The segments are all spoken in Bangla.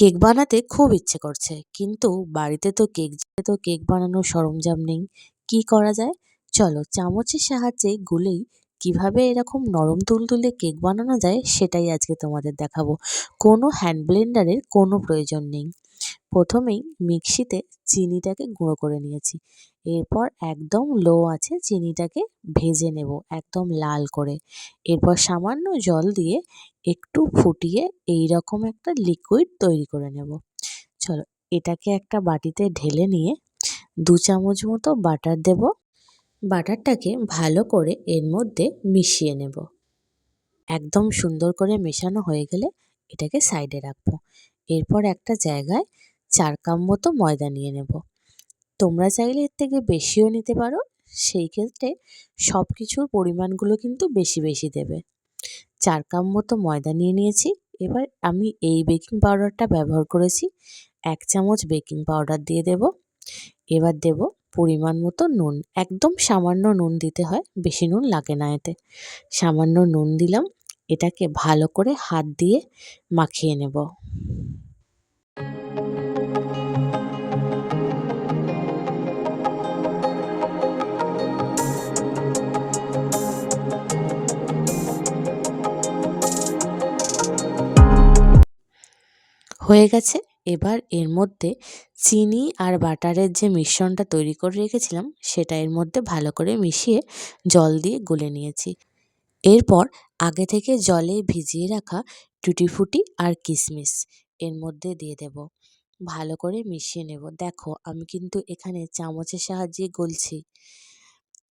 কেক বানাতে খুব ইচ্ছে করছে। কিন্তু বাড়িতে তো কেক তো কেক বানানোর সরঞ্জাম নেই। কি করা যায়? চলো চামচের সাহায্যে গুলেই কীভাবে এরকম নরম তুলতুলে কেক বানানো যায় সেটাই আজকে তোমাদের দেখাবো। কোনো হ্যান্ড ব্লেন্ডারের কোনো প্রয়োজন নেই। প্রথমেই মিক্সিতে চিনিটাকে গুঁড়ো করে নিয়েছি। এরপর একদম লো আছে চিনিটাকে ভেজে নেব একদম লাল করে। এরপর সামান্য জল দিয়ে একটু ফুটিয়ে এই রকম একটা লিকুইড তৈরি করে নেব। চলো এটাকে একটা বাটিতে ঢেলে নিয়ে দু চামচ মতো বাটার দেব। বাটারটাকে ভালো করে এর মধ্যে মিশিয়ে নেব। একদম সুন্দর করে মেশানো হয়ে গেলে এটাকে সাইডে রাখব। এরপর একটা জায়গায় চার কাপ মতো ময়দা নিয়ে নেব। তোমরা চাইলে এর থেকে বেশিও নিতে পারো, সেই ক্ষেত্রে সব কিছুর পরিমাণগুলো কিন্তু বেশি বেশি দেবে। চার কাপ মতো ময়দা নিয়ে নিয়েছি, এবার আমি এই বেকিং পাউডারটা ব্যবহার করেছি। এক চামচ বেকিং পাউডার দিয়ে দেব। এবার দেব পরিমাণ মতো নুন, একদম সামান্য নুন দিতে হয়, বেশি নুন লাগে না এতে। সামান্য নুন দিলাম, এটাকে ভালো করে হাত দিয়ে মাখিয়ে নেব। হয়ে গেছে। এবার এর মধ্যে চিনি আর বাটারের যে মিশ্রণটা তৈরি করে রেখেছিলাম, সেটা এর মধ্যে ভালো করে মিশিয়ে জল দিয়ে গুলে নিয়েছি। এরপর আগে থেকে জলে ভিজিয়ে রাখা টুটি ফুটি আর কিশমিশ এর মধ্যে দিয়ে দেব। ভালো করে মিশিয়ে নেব। দেখো, আমি কিন্তু এখানে চামচের সাহায্যে গলছি।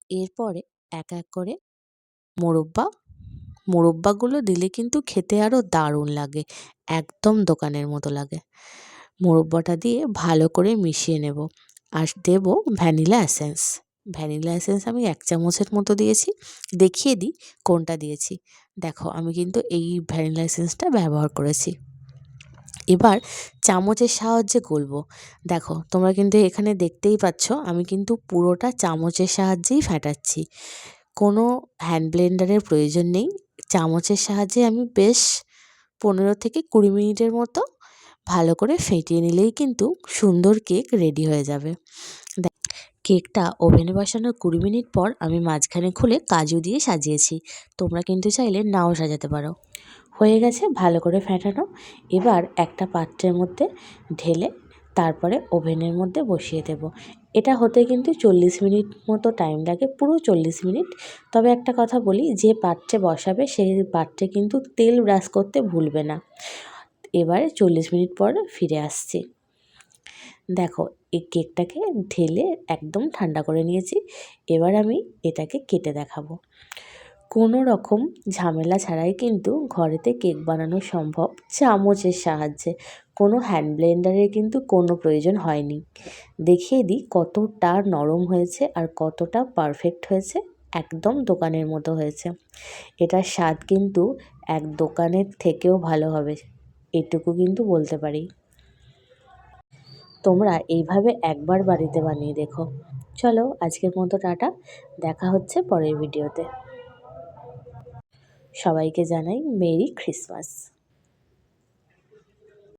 এরপরে এক এক করে মোরব্বা, মোরব্বাগুলো দিলে কিন্তু খেতে আরও দারুণ লাগে। একদম দোকানের মতো লাগে। মোরব্বাটা দিয়ে ভালো করে মিশিয়ে নেব আর দেব ভ্যানিলা অ্যাসেন্স ভ্যানিলা এসেন্স আমি এক চামচের মতো দিয়েছি, দেখিয়ে দিই কোনটা দিয়েছি। দেখো, আমি কিন্তু এই ভ্যানিলা এসেন্সটা ব্যবহার করেছি। এবার চামচের সাহায্যে গলবো। দেখো, তোমরা কিন্তু এখানে দেখতেই পাচ্ছ, আমি কিন্তু পুরোটা চামচের সাহায্যেই ফেটাচ্ছি। কোনো হ্যান্ড ব্লেন্ডারের প্রয়োজন নেই। চামচের সাহায্যে আমি বেশ পনেরো থেকে কুড়ি মিনিটের মতো ভালো করে ফেটিয়ে নিলেই কিন্তু সুন্দর কেক রেডি হয়ে যাবে। কেকটা ওভেনে বসানোর কুড়ি মিনিট পর আমি মাঝখানে খুলে কাজু দিয়ে সাজিয়েছি। তোমরা কিন্তু চাইলে নাও সাজাতে পারো। হয়ে গেছে ভালো করে ফেটানো। এবার একটা পাত্রের মধ্যে ঢেলে তারপরে ওভেনের মধ্যে বসিয়ে দেব। এটা হতে কিন্তু চল্লিশ মিনিট মতো টাইম লাগে, পুরো চল্লিশ মিনিট। তবে একটা কথা বলি, যে পাত্রে বসাবে সেই পাত্রে কিন্তু তেল ব্রাশ করতে ভুলবে না। এবারে চল্লিশ মিনিট পর ফিরে আসছি। দেখো, এই কেকটাকে ঢেলে একদম ঠান্ডা করে নিয়েছি। এবার আমি এটাকে কেটে দেখাবো। কোনো রকম ঝামেলা ছাড়াই কিন্তু ঘরেতে কেক বানানো সম্ভব চামচের সাহায্যে। কোনো হ্যান্ড ব্লেন্ডারের কিন্তু কোনো প্রয়োজন হয়নি। দেখিয়ে দিই কতটা নরম হয়েছে আর কতটা পারফেক্ট হয়েছে। একদম দোকানের মতো হয়েছে। এটার স্বাদ কিন্তু এক দোকানের থেকেও ভালো হবে, এটুকু কিন্তু বলতে পারি। তোমরা এইভাবে একবার বাড়িতে বানিয়ে দেখো। চলো আজকের মতো টাটা, দেখা হচ্ছে পরের ভিডিওতে। সবাইকে জানাই মেরি ক্রিসমাস।